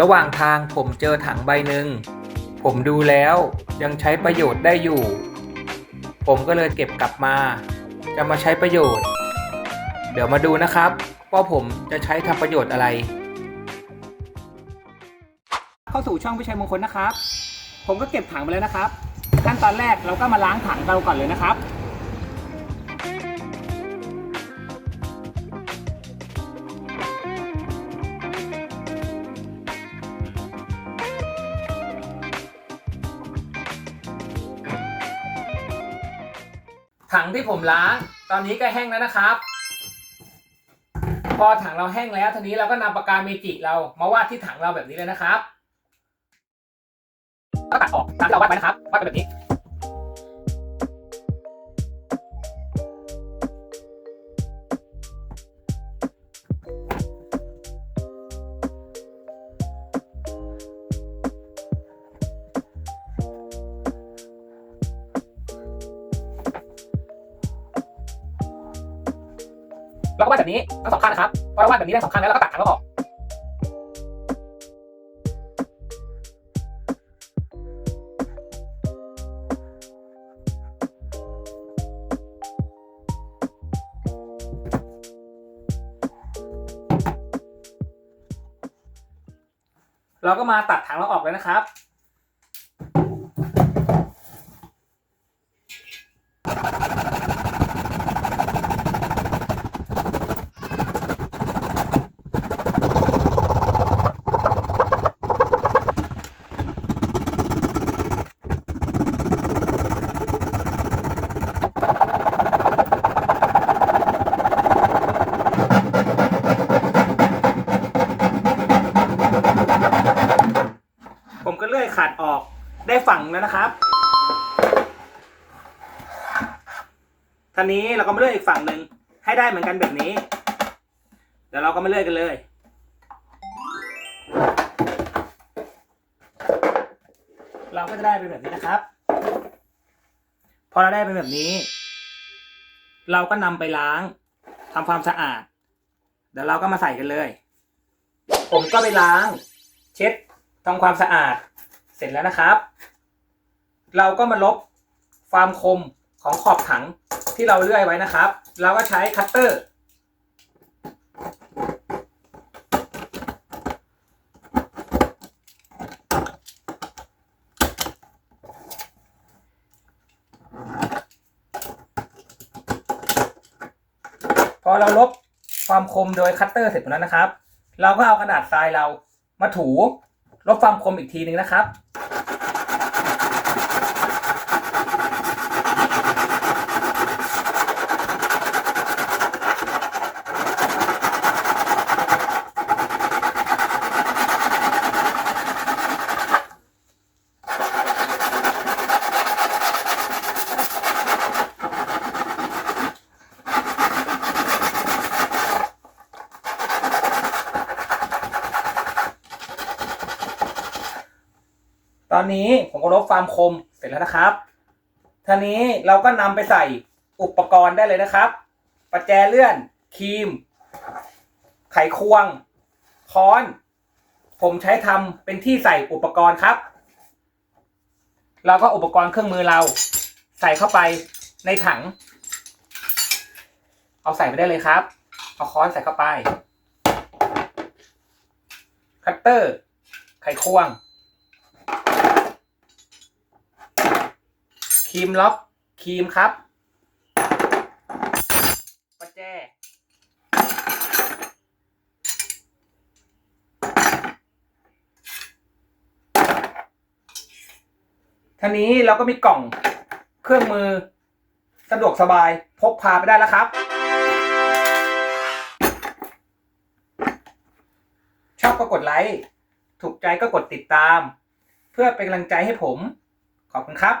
ระหว่างทางผมเจอถังใบหนึ่ง ผมดูแล้วยังใช้ประโยชน์ได้อยู่ ผมก็เลยเก็บกลับมา จะมาใช้ประโยชน์ เดี๋ยวมาดูนะครับว่าผมจะใช้ทำประโยชน์อะไร เข้าสู่ช่องวิชัยมงคลนะครับ ผมก็เก็บถังไปแล้วนะครับ ขั้นตอนแรกเราก็มาล้างถังเราก่อนเลยนะครับ ถังที่ผมล้าง ตอนนี้ก็แห้งแล้วนะครับ พอถังเราแห้งแล้วทีนี้เราก็นำปากกาเมจิเรามาวาดที่ถังเราแบบนี้เลยนะครับก็ตัดออกตามที่เราวาดไว้นะครับวาดไปแบบนี้ แล้วก็วาดแบบนี้ทั้งสองข้างนะครับพอเราวาดแบบนี้ได้สองข้างแล้วเราก็ตัดถังเราออกเราก็มาตัดถังเราออกเลยนะครับ ขัดออกได้ฝั่งแล้วนะครับท่านี้เราก็มาเลื่อยอีกฝั่งหนึ่งให้ได้เหมือนกันแบบนี้เดี๋ยวเราก็มาเลื่อยกันเลย เราก็จะได้เป็นแบบนี้นะครับ พอเราได้เป็นแบบนี้ เราก็นำไปล้างทำความสะอาด เดี๋ยวเราก็มาใส่กันเลย ผมก็ไปล้าง เช็ดทำความสะอาด เสร็จแล้วนะครับ เราก็มาลบความคมของขอบถังที่เราเลื่อยไว้นะครับ เราก็ใช้คัตเตอร์พอเราลบความคมโดยคัตเตอร์เสร็จแล้วนะครับ เราก็เอากระดาษทรายเรามาถูลบความคมอีกทีหนึ่งนะครับ ตอนนี้ผมก็ลบความคมเสร็จแล้วนะครับทีนี้เราก็นำไปใส่อุปกรณ์ได้เลยนะครับ ประแจเลื่อน ครีม ไขควง ค้อน ผมใช้ทำเป็นที่ใส่อุปกรณ์ครับ เราก็อุปกรณ์เครื่องมือเรา ใส่เข้าไปในถัง เอาใส่ไปได้เลยครับ เอาค้อนใส่เข้าไป คัตเตอร์ ไขควง ครีมล็อกครีมครับประแจท่านี้เราก็มีกล่องเครื่องมือสะดวกสบายพกพาไปได้แล้วครับ ชอบก็กดไลค์ ถูกใจก็กดติดตาม เพื่อเป็นกำลังใจให้ผม ขอบคุณครับ